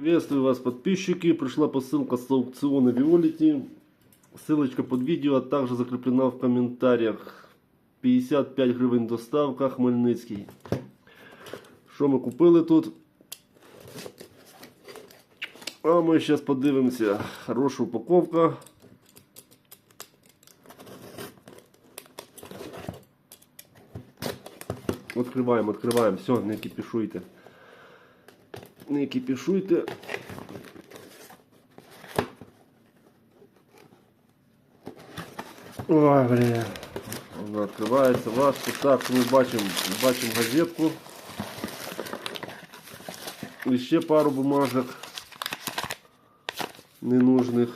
Приветствую вас, подписчики. Пришла посылка с аукциона Виолити. Ссылочка под видео, а также закреплена в комментариях. 55 гривень доставка, Хмельницький. Що ми купили тут? А ми зараз подивимося. Хороша упаковка. Откриваємо, відкриваємо. Все, не кипішуйте. Не кипішуйте. Ой, блін. Вона відкривається важко. Так, ми бачимо, бачимо газетку. І ще пару бумажок ненужних.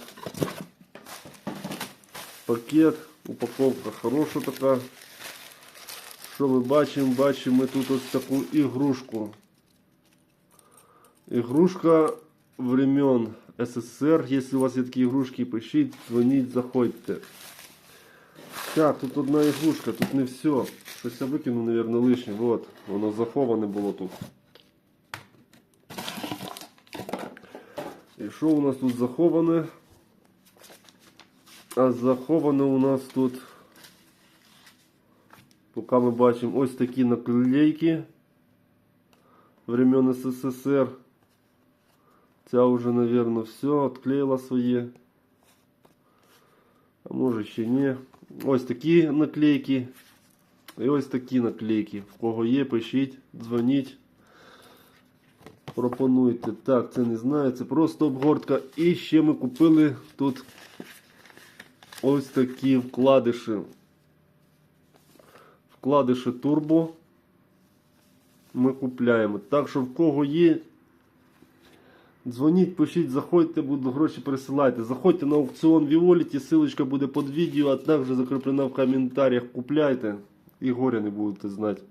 Пакет, упаковка хороша така. Що ми бачимо? Бачимо ми тут ось таку ігрушку. Игрушка времен СССР. Если у вас є такі ігрушки, пишіть, дзвоніть, заходьте. Так, тут одна ігрушка, тут не все. Щось я викинув, наверное, лишнє. Вот, воно заховане було тут. І що у нас тут заховане? А заховане у нас тут, поки ми бачимо, ось такі наклейки времен СССР. Ця вже, наверное, все, відклеїла своє. А може ще ні. Ось такі наклейки. І ось такі наклейки. В кого є, пишіть, дзвоніть. Пропонуйте. Так, це не знаю, це просто обгортка. І ще ми купили тут ось такі вкладиші. Вкладиші турбо. Ми купляємо. Так що в кого є. Дзвоніть, пишіть, заходьте, буду гроші пересилайте. Заходьте на аукціон Віоліті, ссылочка буде під відео, а також закріплена в коментарях. Купляйте і горя не будете знати.